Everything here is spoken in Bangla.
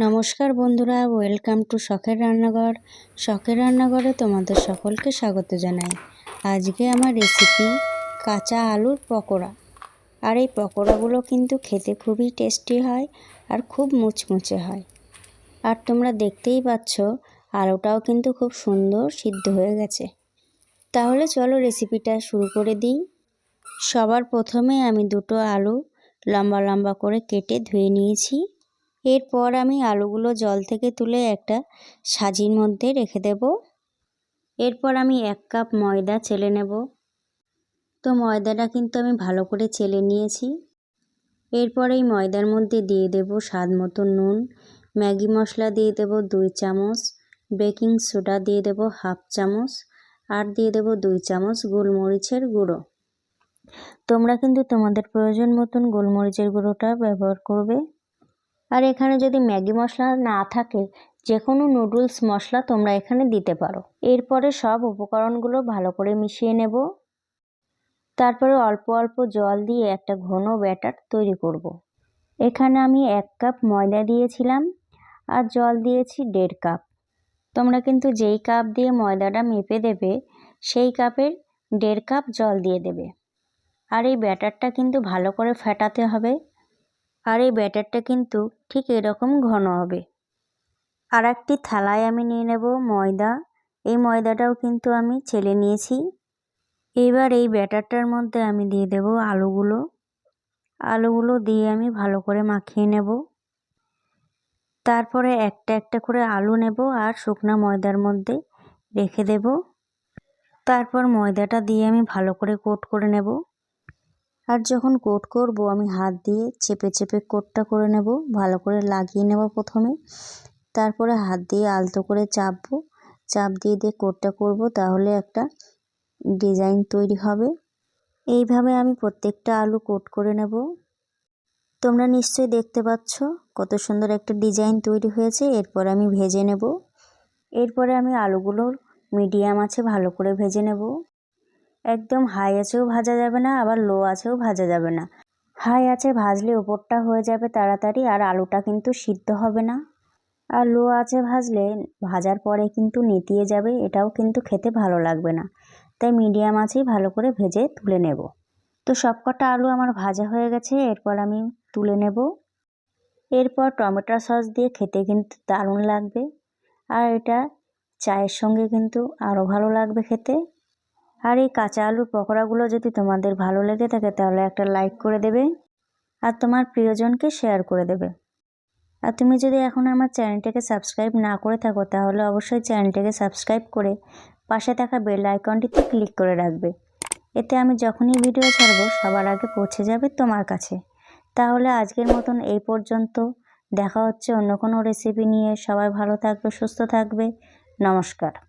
নমস্কার বন্ধুরা ওয়েলকাম টু শখের রান্নাঘর। শখের রান্নাঘরে তোমাদের সকলকে স্বাগত জানাই। আজকে আমার রেসিপি কাঁচা আলুর পকোড়া। আর এই পকোড়াগুলো কিন্তু খেতে খুবই টেস্টি হয় আর খুব মুচমুচে হয়। আর তোমরা দেখতেই পাচ্ছ, আলুটাও কিন্তু খুব সুন্দর সিদ্ধ হয়ে গেছে। তাহলে চলো রেসিপিটা শুরু করে দিই। সবার প্রথমে আমি দুটো আলু লম্বা লম্বা করে কেটে ধুয়ে নিয়েছি। এরপর আমি আলুগুলো জল থেকে তুলে একটা সাজির মধ্যে রেখে দেব। এরপর আমি এক কাপ ময়দা চেলে নেব। তো ময়দাটা কিন্তু আমি ভালো করে চেলে নিয়েছি। এরপর এই ময়দার মধ্যে দিয়ে দেব স্বাদ মতো নুন। ম্যাগি মশলা দিয়ে দেব দুই চামচ। বেকিং সোডা দিয়ে দেব হাফ চামচ। আর দিয়ে দেব দুই চামচ গোলমরিচের গুঁড়ো। তোমরা কিন্তু তোমাদের প্রয়োজন মতন গোলমরিচের গুঁড়োটা ব্যবহার করবে। আর এখানে যদি ম্যাগি মশলা না থাকে যে কোনো নুডলস মশলা তোমরা এখানে দিতে পারো। এরপরে সব উপকরণগুলো ভালো করে মিশিয়ে নেব। তারপরে অল্প অল্প জল দিয়ে একটা ঘন ব্যাটার তৈরি করব। এখানে আমি এক কাপ ময়দা দিয়েছিলাম আর জল দিয়েছি দেড় কাপ। তোমরা কিন্তু যেই কাপ দিয়ে ময়দাটা মেপে দেবে, সেই কাপের দেড় কাপ জল দিয়ে দেবে। আর এই ব্যাটারটা কিন্তু ভালো করে ফেটাতে হবে। আর এই ব্যাটারটা কিন্তু ঠিক এরকম ঘন হবে। আর একটি থালায় আমি নিয়ে নেব ময়দা। এই ময়দাটাও কিন্তু আমি ছেলে নিয়েছি। এবার এই ব্যাটারটার মধ্যে আমি দিয়ে দেব আলুগুলো। আলুগুলো দিয়ে আমি ভালো করে মাখিয়ে নেব। তারপরে একটা একটা করে আলু নেব আর শুকনো ময়দার মধ্যে রেখে দেব। তারপর ময়দাটা দিয়ে আমি ভালো করে কোট করে নেব। আর যখন কোট করব, আমি হাত দিয়ে চেপে চেপে কোটটা করে নেব, ভালো করে লাগিয়ে নেব প্রথমে। তারপরে হাত দিয়ে আলতো করে চাপবো। চাপ দিয়ে দিয়ে কোটটা করব, তাহলে একটা ডিজাইন তৈরি হবে। এইভাবে আমি প্রত্যেকটা আলু কোট করে নেব। তোমরা নিশ্চয়ই দেখতে পাচ্ছ কত সুন্দর একটা ডিজাইন তৈরি হয়েছে। এরপর আমি ভেজে নেব। এরপরে আমি আলুগুলো মিডিয়াম আছে, ভালো করে ভেজে নেব। একদম হাই আছেও ভাজা যাবে না, আবার লো আছেও ভাজা যাবে না। হাই আছে ভাজলে ওপরটা হয়ে যাবে তাড়াতাড়ি, আর আলুটা কিন্তু সিদ্ধ হবে না। আর লো আছে ভাজলে ভাজার পরে কিন্তু নেতিয়ে যাবে, এটাও কিন্তু খেতে ভালো লাগবে না। তাই মিডিয়াম আছেই ভালো করে ভেজে তুলে নেব। তো সবকটা আলু আমার ভাজা হয়ে গেছে, এরপর আমি তুলে নেব। এরপর টমেটো সস দিয়ে খেতে কিন্তু দারুণ লাগবে। আর এটা চায়ের সঙ্গে কিন্তু আরও ভালো লাগবে খেতে। আর এই কাঁচা আলুর পকোড়াগুলো যদি তোমাদের ভালো লেগে থাকে, তাহলে একটা লাইক করে দেবে আর তোমার প্রিয়জনকে শেয়ার করে দেবে। আর তুমি যদি এখন আমার চ্যানেলটাকে সাবস্ক্রাইব না করে থাকো, তাহলে অবশ্যই চ্যানেলটাকে সাবস্ক্রাইব করে পাশে থাকা বেল আইকনটিতে ক্লিক করে রাখবে। এতে আমি যখনই ভিডিও ছাড়বো, সবার আগে পৌঁছে যাবে তোমার কাছে। তাহলে আজকের মতন এই পর্যন্ত। দেখা হচ্ছে অন্য কোনো রেসিপি নিয়ে। সবাই ভালো থাকবে, সুস্থ থাকবে। নমস্কার।